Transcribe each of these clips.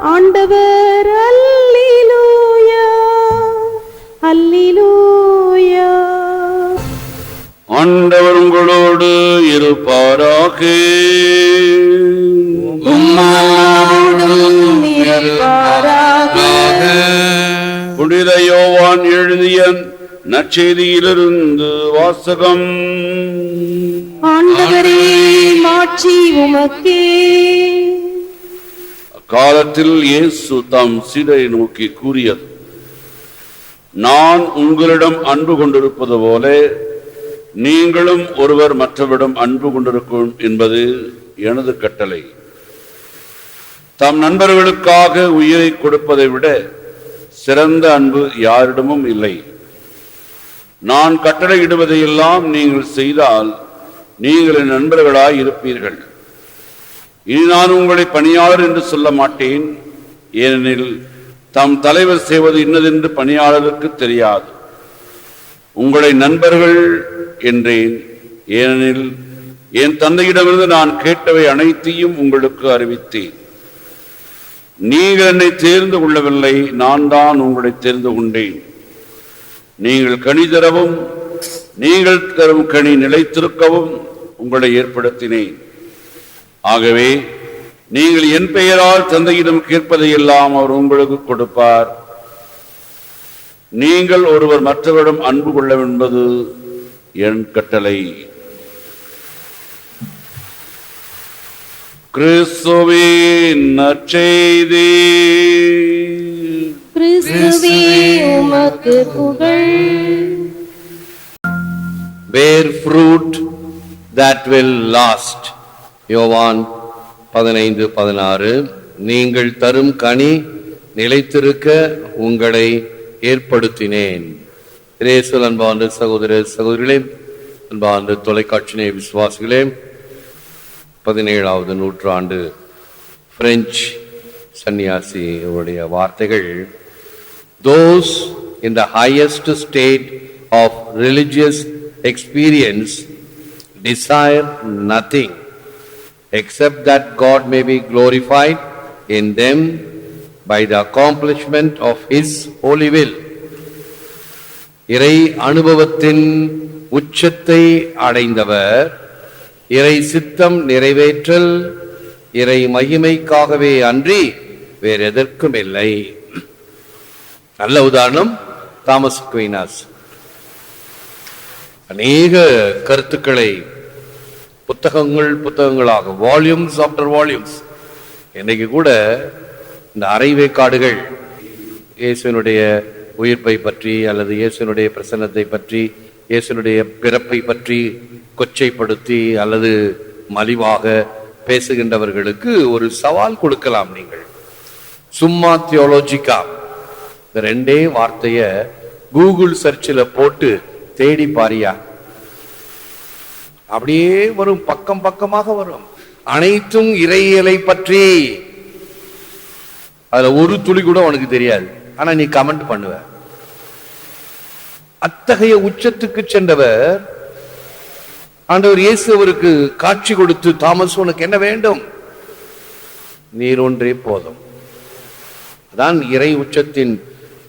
ஆண்டவர் அல்லேலூயா அல்லேலூயா. ஆண்டவர் உங்களோடு இருப்பாராக. புனித யோவான் எழுதிய நற்செய்தியிலிருந்து வாசகம். ஆண்டவரே மாட்சி உமக்கே. காலத்தில் இயேசு தம் சீடரை நோக்கி கூறியது நான் உங்களிடம் அன்பு கொண்டிருப்பது போல நீங்களும் ஒருவர் மற்றவரிடம் அன்பு கொண்டிருக்கும் என்பது எனது கட்டளை. தம் நண்பர்களுக்காக உயிரை கொடுப்பதை விட சிறந்த அன்பு யாரிடமும் இல்லை. நான் கட்டளையிடுவதையெல்லாம் நீங்கள் செய்தால் நீங்கள் நண்பர்களாய் இருப்பீர்கள் இனி நான் உங்களை பணியாளர் என்று சொல்ல மாட்டேன். ஏனெனில் தம் தலைவர் செய்வது இன்னதென்று பணியாளருக்கு தெரியாது. உங்களை நண்பர்கள் என்றேன். ஏனெனில் என் தந்தையிடமிருந்து நான் கேட்டவை அனைத்தையும் உங்களுக்கு அறிவித்தேன். நீங்கள் என்னை தேர்ந்து கொள்ளவில்லை நான் தான் உங்களை தேர்ந்து கொண்டேன். நீங்கள் கனி தரவும் நீங்கள் தரும் கனி நிலைத்திருக்கவும் உங்களை ஏற்படுத்தினேன். ஆகவே நீங்கள் என் பெயரால் தந்தையிடம் கேட்பதையெல்லாம் அவர் உங்களுக்கு கொடுப்பார். நீங்கள் ஒருவர் மற்றவரிடம் அன்பு கொள்ள என்பது என் கட்டளை. கிறிஸ்துவின் நற்செய்தி. கிறிஸ்துவே உமக்கு புகழ். Bear fruit that will last. யோவான் பதினைந்து பதினாறு நீங்கள் தரும் கனி நிலைத்திருக்க உங்களை ஏற்படுத்தினேன். இரேசல் அன்பாண்டு சகோதர சகோதரிகளே அன்பாண்டு தொலைக்காட்சி விசுவாசிகளே பதினேழாவது நூற்றாண்டு பிரெஞ்சு சன்னியாசியுடைய வார்த்தைகள் those in the highest state of religious experience desire nothing except that God may be glorified in them by the accomplishment of His holy will. இறை அனுபவத்தின் உச்சத்தை அடைந்தவர் இறை சித்தம் நிறைவேற்றல் இறை மகிமைக்காகவே அன்றி வேறெதற்கும் இல்லை நல்ல உதாரணம் தாமஸ் குவினாஸ் அநேக கருத்துக்களை புத்தகங்கள் புத்தகங்களாக வால்யூம்ஸ் ஆஃப்டர் வால்யூம்ஸ் இன்னைக்கு கூட இந்த அரைவேக்காடுகள் இயேசுவினுடைய உயிர்ப்பை பற்றி அல்லது இயேசுனுடைய பிரசன்னத்தை பற்றி இயேசுனுடைய பிறப்பை பற்றி கொச்சைப்படுத்தி அல்லது மலிவாக பேசுகின்றவர்களுக்கு ஒரு சவால் கொடுக்கலாம் நீங்கள். சும்மா தியோலோஜிக்கா. இந்த ரெண்டே வார்த்தையை கூகுள் சர்ச்சில் போட்டு தேடி பாரியா? அப்படியே வரும் பக்கம் பக்கமாக வரும். அனைத்தும் இறையியலை பற்றி. அதுல ஒரு துளி கூட உனக்கு தெரியாது. ஆனா நீ கமெண்ட் பண்ணுவ. அத்தகைய உச்சத்துக்கு சென்றவர் ஆண்டவர் இயேசு அவருக்கு காட்சி கொடுத்து தாமஸ் உனக்கு என்ன வேண்டும்? நீர் ஒன்றே போதும். அதான் இறை உச்சத்தின்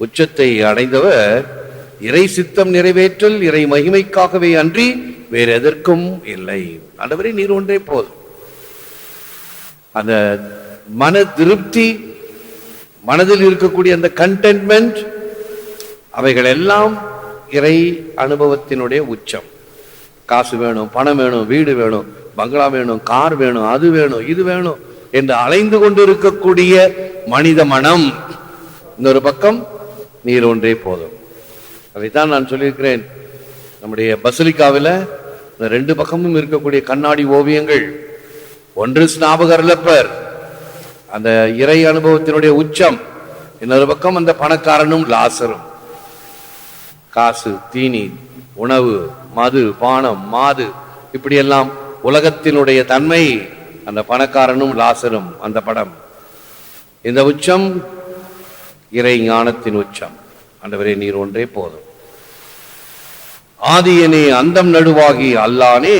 உச்சத்தை அடைந்தவர் இறை சித்தம் நிறைவேற்றல் இறை மகிமைக்காகவே அன்றி வேறு எதற்கும் இல்லை. ஆண்டவரே நீர் ஒன்றே போதும். அந்த மன திருப்தி மனதில் இருக்கக்கூடிய அந்த கண்டென்ட்மெண்ட் அவைகள் எல்லாம் இறை அனுபவத்தினுடைய உச்சம். காசு வேணும் பணம் வேணும் வீடு வேணும் பங்களா வேணும் கார் வேணும் அது வேணும் இது வேணும் என்று அலைந்து கொண்டு இருக்கக்கூடிய மனித மனம். இன்னொரு பக்கம் நீர் ஒன்றே போதும். அதைத்தான் நான் சொல்லியிருக்கிறேன். நம்முடைய பசலிக்காவில் இந்த ரெண்டு பக்கமும் இருக்கக்கூடிய கண்ணாடி ஓவியங்கள். ஒன்று ஸ்நாபகர்லப்பர் அந்த இறை அனுபவத்தினுடைய உச்சம். இன்னொரு பக்கம் அந்த பணக்காரனும் லாசரும். காசு தீனி உணவு மது பானம் மாது இப்படியெல்லாம் உலகத்தினுடைய தன்மை. அந்த பணக்காரனும் லாசரும் அந்த படம். இந்த உச்சம் இறை ஞானத்தின் உச்சம். ஆண்டவரே நீர் ஒன்றே போதும். ஆதியனே அந்தம் நடுவாகி அல்லானே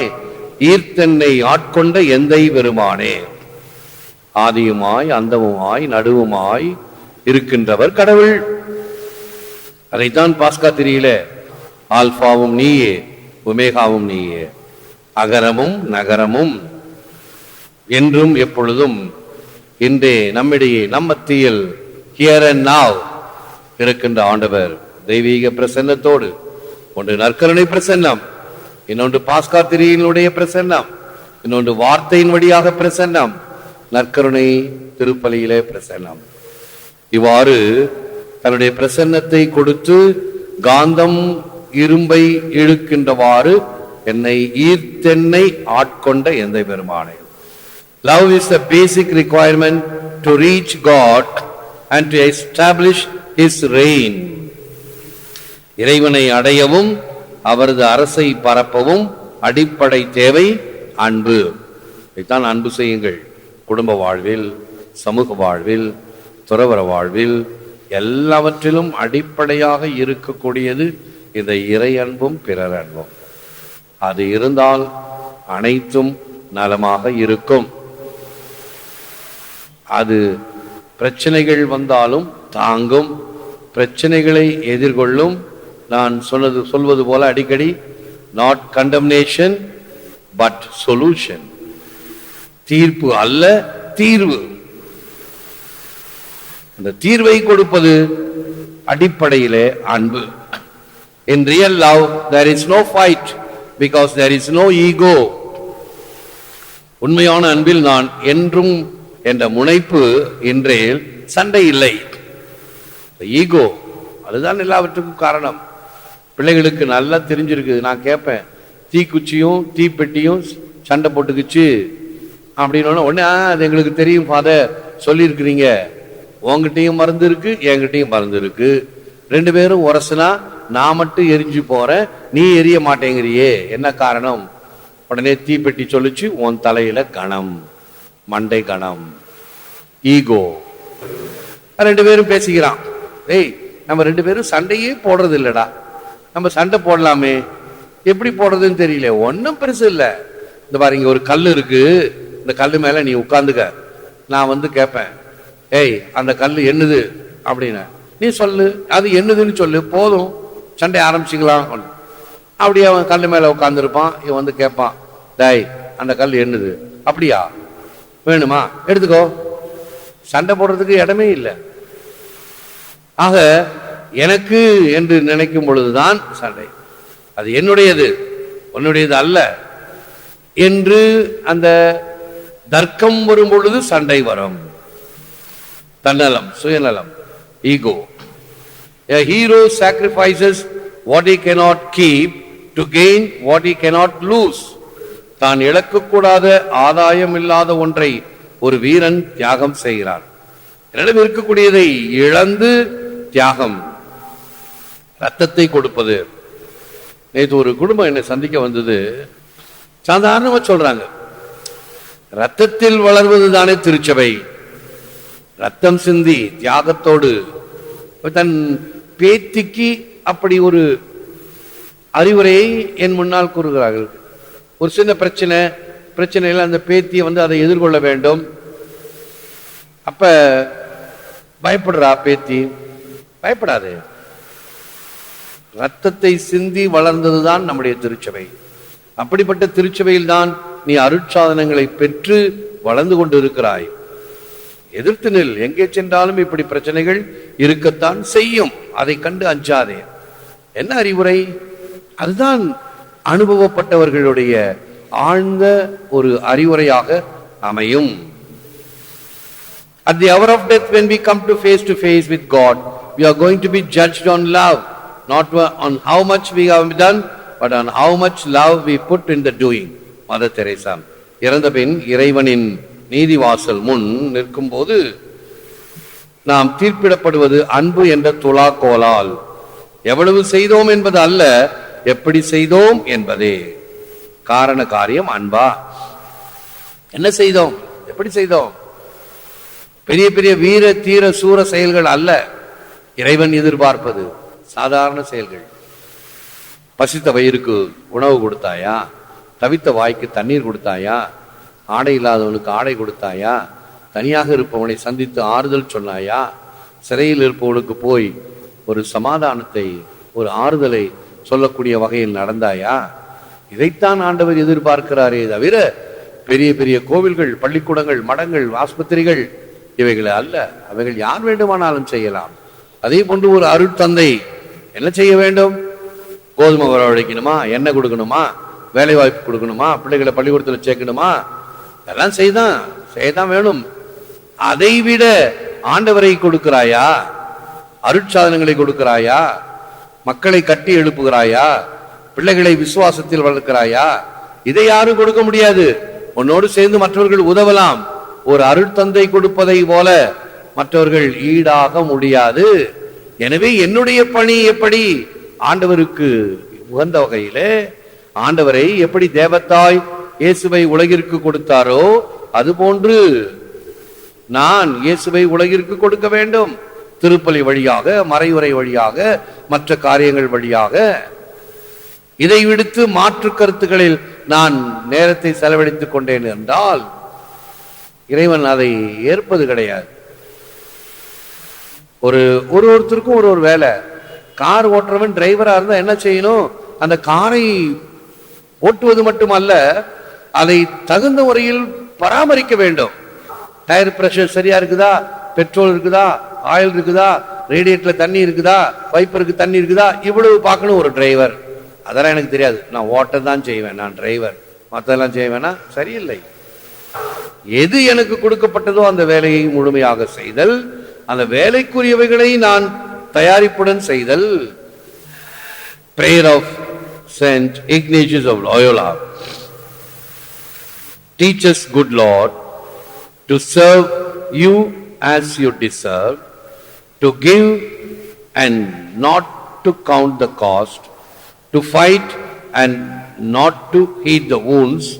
ஈர்த்தென்னை ஆட்கொண்ட எந்தை பெருமானே. ஆதியுமாய் அந்தமுமாய் நடுவுமாய் இருக்கின்றவர் கடவுள். அதைத்தான் பாஸ்கா திரியில ஆல்பாவும் நீயே உமேகாவும் நீயே அகரமும் நகரமும் என்றும் எப்பொழுதும் இன்றே நம்மிடையே நம்மத்தியில் ஹியர் அண்ட் நாவ் இருக்கின்ற ஆண்டவர் தெய்வீக பிரசன்னத்தோடு ஒன்று நற்கருணை பிரசன்னம் இன்னொன்று பாஸ்கா திரியினுடைய பிரசன்னம் இன்னொன்று வார்த்தையின் வழியாக பிரசன்னம் நற்கருணை திருப்பலியிலே பிரசன்னம். இவ்வாறு தன்னுடைய பிரசன்னத்தை கொடுத்து காந்தம் இரும்பை இழுக்கின்றவாறு என்னை ஈர்த்தென்னை ஆட்கொண்ட எந்த பெருமானே. Love is the basic requirement to reach God and to establish his reign இறைவனை அடையவும் அவரது அரசை பரப்பவும் அடிப்படை தேவை அன்பு. இதைத்தான் அன்பு செய்யுங்கள். குடும்ப வாழ்வில் சமூக வாழ்வில் துறவர வாழ்வில் எல்லாவற்றிலும் அடிப்படையாக இருக்கக்கூடியது இந்த இறை அன்பும் பிறர் அன்பும். அது இருந்தால் அனைத்தும் நலமாக இருக்கும். அது பிரச்சனைகள் வந்தாலும் தாங்கும் பிரச்சனைகளை எதிர்கொள்ளும் நான் சொன்னது சொல்வது போல அடிக்கடி நாட் கண்டம்னேஷன் பட் சொல்யூஷன் தீர்ப்பு அல்ல தீர்வு. அந்த தீர்வை கொடுப்பது அடிப்படையிலே அன்பு. In real love there is no fight because there is no ego உண்மையான அன்பில் நான் என்றும் என்ற முனைப்பு இன்றையில் சண்டை இல்லை. ஈகோ அதுதான் எல்லாவற்றுக்கும் காரணம். பிள்ளைகளுக்கு நல்லா தெரிஞ்சிருக்குது. நான் கேட்பேன் தீக்குச்சியும் தீப்பெட்டியும் சண்டை போட்டுக்குச்சு. அப்படின்னு உடனே அது எங்களுக்கு தெரியும் ஃபாதர் சொல்லியிருக்கிறீங்க. உங்ககிட்டயும் மருந்து இருக்கு என்கிட்டையும் மருந்து இருக்கு. ரெண்டு பேரும் உரசுனா நான் மட்டும் எரிஞ்சு போறேன். நீ எரிய மாட்டேங்கிறியே. என்ன காரணம்? உடனே தீப்பெட்டி சொல்லிச்சு உன் தலையில கணம். மண்டை கணம். ஈகோ. ரெண்டு பேரும் பேசிக்கிறான். டேய் நம்ம ரெண்டு பேரும் சண்டையே போடுறது இல்லடா நம்ம சண்டை போடலாமே. எப்படி போடுறதுன்னு தெரியல. ஒன்றும் பெருசு இல்லை. இந்த பாரு இங்கே ஒரு கல் இருக்கு. இந்த கல் மேல நீ உட்காந்துக்க. நான் வந்து கேட்பேன் ஏய் அந்த கல் என்னது? அப்படின்னு. நீ சொல்லு. அது என்னதுன்னு சொல்லு. போதும். சண்டை ஆரம்பிச்சுக்கலாம். அப்படி அவன் கல் மேல உட்காந்துருப்பான் இவன் வந்து கேட்பான் டேய் அந்த கல் என்னது? அப்படியா? வேணுமா? எடுத்துக்கோ. சண்டை போடுறதுக்கு இடமே இல்லை. ஆக எனக்கு என்று நினைக்கும் பொழுதுதான் சண்டை. அது என்னுடையது? உன்னுடையது அல்ல. என்று அந்த தர்க்கம் வரும் பொழுது சண்டை வரும். தன்னலம் சுயநலம் ego A hero sacrifices what he cannot keep to gain what he cannot lose. தான் இழக்கக்கூடாத ஆதாயம் இல்லாத ஒன்றை ஒரு வீரன் தியாகம் செய்கிறார் என்னிடம் இருக்கக்கூடியதை இழந்து தியாகம் ரத்தத்தை கொடுப்பது. நேற்று ஒரு குடும்பம் என்னை சந்திக்க வந்தது. சாதாரணமா சொல்றாங்க. ரத்தத்தில் வளர்வது தானே திருச்சபை. ரத்தம் சிந்தி தியாகத்தோடு. தன் பேத்திக்கு அப்படி ஒரு அறிவுரையை என் முன்னால் கூறுகிறார்கள். ஒரு சின்ன பிரச்சனை. பிரச்சனையில் அந்த பேத்தியை வந்து அதை எதிர்கொள்ள வேண்டும். அப்ப பயப்படுறா பேத்தி. பயப்படாது. ரத்தத்தை சிந்தி வளர்ந்ததுதான் நம்முடைய திருச்சபை. அப்படிப்பட்ட திருச்சபையில் தான் நீ அருட்சாதனங்களை பெற்று வளர்ந்து கொண்டு இருக்கிறாய் எதிர்த்து நில் எங்கே சென்றாலும் இப்படி பிரச்சனைகள் இருக்கத்தான் செய்யும். அதை கண்டு அஞ்சாதே. என்ன அறிவுரை? அதுதான் அனுபவப்பட்டவர்களுடைய ஆழ்ந்த ஒரு அறிவுரையாக அமையும். At the hour of death, when we come to face to face with God, we are going to be judged on love, not on how much we have done, but on how much love we put in the doing. Mother Teresa இறந்த பின் இறைவனின் நீதிவாசல் முன் நிற்கும்போது நாம் தீர்ப்பிடப்படுவது அன்பு என்ற துலாக்கோலால். எவ்வளவு செய்தோம் என்பது அல்ல எப்படி செய்தோம் என்பதே. காரண காரியம் அன்பா. என்ன செய்தோம்? எப்படி செய்தோம்? பெரிய பெரிய வீர தீர சூர செயல்கள் அல்ல. இறைவன் எதிர்பார்ப்பது. சாதாரண செயல்கள். பசித்த வயிறுக்கு உணவு கொடுத்தாயா? தவித்த வாய்க்கு தண்ணீர் கொடுத்தாயா? ஆடை இல்லாதவனுக்கு ஆடை கொடுத்தாயா? தனியாக இருப்பவனை சந்தித்து ஆறுதல் சொன்னாயா? சிறையில் இருப்பவனுக்கு போய் ஒரு சமாதானத்தை ஒரு ஆறுதலை சொல்லக்கூடிய வகையில் நடந்தாயா? இதைத்தான் ஆண்டவர் எதிர்பார்க்கிறாரே தவிர பெரிய பெரிய கோவில்கள் பள்ளிக்கூடங்கள் மடங்கள் ஆஸ்பத்திரிகள் இவைகளை அல்ல. அவைகள் யார் வேண்டுமானாலும் செய்யலாம். அதே போன்று ஒரு அருட்தந்தை என்ன செய்ய வேண்டும்? கோதுமை வரவழைக்கணுமா எண்ணெய் கொடுக்கணுமா? வேலை வாய்ப்பு கொடுக்கணுமா? பிள்ளைகளை பள்ளிக்கூடத்தில் சேர்க்கணுமா? எல்லாம் செய்தான் செய்தான் வேணும். அதை விட ஆண்டவரை கொடுக்கிறாயா? அருட்சாதனங்களை கொடுக்கிறாயா? மக்களை கட்டி எழுப்புகிறாயா? பிள்ளைகளை விசுவாசத்தில் வளர்க்கிறாயா? இதை யாரும் கொடுக்க முடியாது. உன்னோடு சேர்ந்து மற்றவர்கள் உதவலாம். ஒரு அருட்தந்தை கொடுப்பதை போல மற்றவர்கள் ஈடாக முடியாது. எனவே என்னுடைய பணி எப்படி? ஆண்டவருக்கு உகந்த வகையிலே ஆண்டவரை எப்படி தேவத்தாய் இயேசுவை உலகிற்கு கொடுத்தாரோ அதுபோன்று நான் இயேசுவை உலகிற்கு கொடுக்க வேண்டும். திருப்பலி வழியாக மறைவுரை வழியாக மற்ற காரியங்கள் வழியாக. இதை விடுத்து மாற்று கருத்துக்களில் நான் நேரத்தை செலவழித்துக் கொண்டேன் என்றால் இறைவன் அதை ஏற்பது கிடையாது. ஒரு ஒரு ஒருத்தருக்கும் ஒரு ஒரு வேலை. கார் ஓட்டுறவன் டிரைவராக இருந்தால் என்ன செய்யணும்? அந்த காரை ஓட்டுவது மட்டுமல்ல அதை தகுந்த முறையில் பராமரிக்க வேண்டும். டயர் ப்ரெஷர் சரியா இருக்குதா? பெட்ரோல் இருக்குதா? ஆயில் இருக்குதா? ரேடியேட்டர்ல தண்ணி இருக்குதா? வைப்பருக்கு தண்ணி இருக்குதா? இவ்வளவு பார்க்கணும் ஒரு டிரைவர் அதெல்லாம் எனக்கு தெரியாது. நான் ஓட்ட தான் செய்வேன். நான் டிரைவர் மற்றதெல்லாம் செய்வேன்னா சரியில்லை. எது எனக்கு கொடுக்கப்பட்டதோ அந்த வேலையை முழுமையாக செய்தல். அந்த வேலைக்குரியவைகளை நான் தயாரிப்புடன் செய்தல் prayer of Saint Ignatius of Loyola Teach us, good Lord, to serve you as you deserve, to give and not to count the cost, to fight and not to heed the wounds,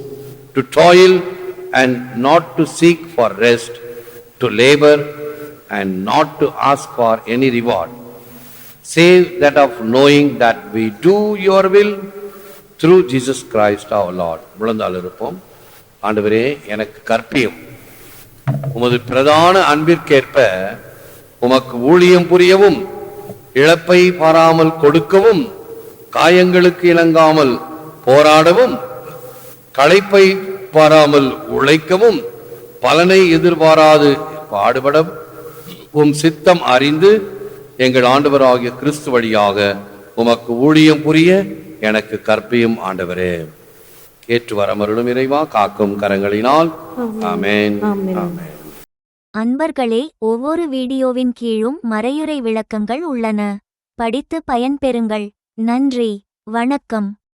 to toil and not to seek for rest, to labor and not to ask for any reward, save that of knowing that we do your will through Jesus Christ our Lord. முழந்தால் இருப்போம் ஆண்டவரே எனக்கு கற்பியும். உமது பிரதான அன்பிற்கேற்ப உமக்கு ஊழியம் புரியவும் இழப்பை பாராமல் கொடுக்கவும் காயங்களுக்கு இணங்காமல் போராடவும் களைப்பை பாராமல் உழைக்கவும் பலனை எதிர்பாராது. பாடுபடவும். உம் சித்தம் அறிந்து எங்கள் ஆண்டவராகிய கிறிஸ்து வழியாக உமக்கு ஊழியம் புரிய எனக்கு கற்பியும் ஆண்டவரே. ஏற்று வரமருளும் இறைவா காக்கும் கரங்களினால். ஆமென். ஆமென். ஆமென். அன்பர்களே ஒவ்வொரு வீடியோவின் கீழும் மறையுறை விளக்கங்கள் உள்ளன. படித்து பயன்பெறுங்கள். நன்றி. வணக்கம்.